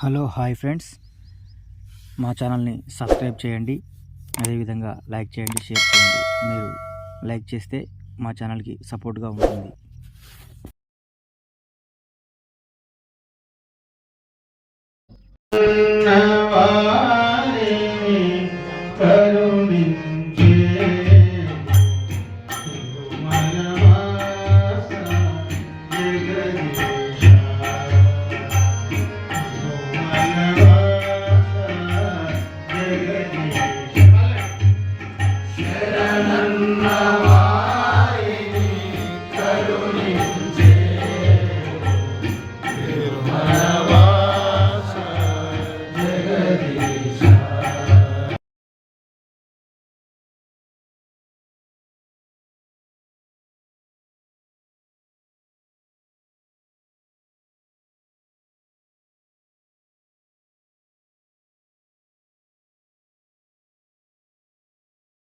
Hello hi friends. మా ఛానల్ని subscribe చేయండి. అదేవిధంగా లైక్ చేయండి షేర్ చేయండి. మీరు లైక్ చేస్తే మా ఛానల్కి సపోర్ట్గా ఉంటుంది.